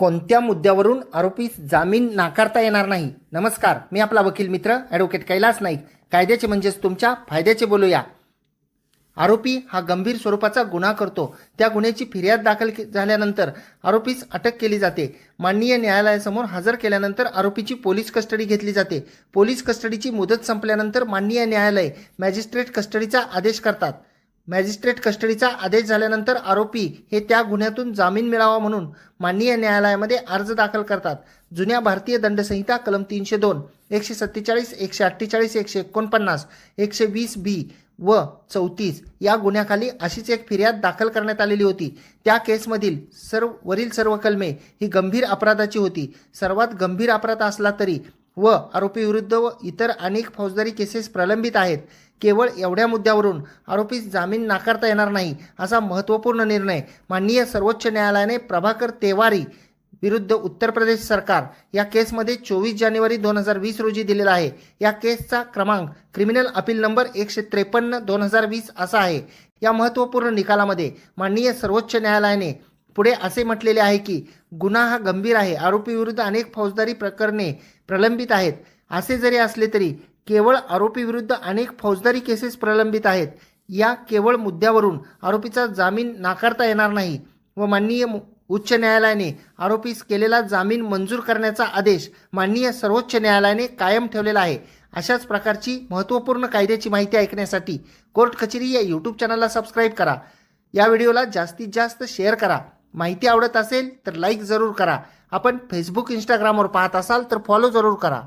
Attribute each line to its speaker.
Speaker 1: कोणत्या मुद्द्यावरून आरोपीस जामीन नाकारता येणार नाही? नमस्कार मी आपला वकील मित्र ॲडव्होकेट कैलास नाईक. कायद्याचे म्हणजेच तुमच्या फायद्याचे बोलूया. आरोपी हा गंभीर स्वरूपाचा गुन्हा करतो. त्या गुन्ह्याची फिर्याद दाखल झाल्यानंतर आरोपीस अटक केली जाते. माननीय न्यायालयासमोर हजर केल्यानंतर आरोपीची पोलीस कस्टडी घेतली जाते. पोलीस कस्टडीची मुदत संपल्यानंतर माननीय न्यायालय मॅजिस्ट्रेट कस्टडीचा आदेश करतात. मॅजिस्ट्रेट कस्टडीचा आदेश झाल्यानंतर आरोपी हे त्या गुन्ह्यातून जामीन मिळावा म्हणून माननीय न्यायालयामध्ये अर्ज दाखल करतात. जुन्या भारतीय दंडसंहिता कलम तीनशे दोन एकशे सत्तेचाळीस एकशे अठ्ठेचाळीस एकशे एकोणपन्नास एकशे वीस बी व चौतीस या गुन्ह्याखाली अशीच एक फिर्याद दाखल करण्यात आलेली होती. त्या केसमधील सर्व वरील सर्व कलमे ही गंभीर अपराधाची होती. सर्वात गंभीर अपराध असला तरी व आरोपीविरुद्ध व इतर अनेक फौजदारी केसेस प्रलंबित आहेत. केवळ एवढ्या मुद्द्यावरून आरोपीस जामीन नाकारता येणार नाही असा महत्त्वपूर्ण निर्णय माननीय सर्वोच्च न्यायालयाने प्रभाकर तेवारी विरुद्ध उत्तर प्रदेश सरकार या केसमध्ये चोवीस जानेवारी दोन हजार वीस रोजी दिलेला आहे. या केसचा क्रमांक क्रिमिनल अपील नंबर एकशे त्रेपन्न दोन हजार वीस असा आहे. या महत्त्वपूर्ण निकालामध्ये माननीय सर्वोच्च न्यायालयाने पुढे असे म्हटलेले आहे की गुन्हा हा गंभीर आहे. आरोपीविरुद्ध अनेक फौजदारी प्रकरणे प्रलंबित आहेत. असे जरी असले तरी केवळ आरोपीविरुद्ध अनेक फौजदारी केसेस प्रलंबित आहेत. या केवळ मुद्द्यावरून आरोपीचा जामीन नाकारता येणार नाही व माननीय उच्च न्यायालयाने आरोपीस केलेला जामीन मंजूर करण्याचा आदेश माननीय सर्वोच्च न्यायालयाने कायम ठेवलेला आहे. अशाच प्रकारची महत्त्वपूर्ण कायद्याची माहिती ऐकण्यासाठी कोर्ट कचेरी या यूट्यूब चॅनलला सबस्क्राईब करा. या व्हिडिओला जास्तीत जास्त शेअर करा. माहिती आवडत असेल तर लाईक जरूर करा. आपण फेसबुक इंस्टाग्रामवर पाहत असाल तर फॉलो जरूर करा.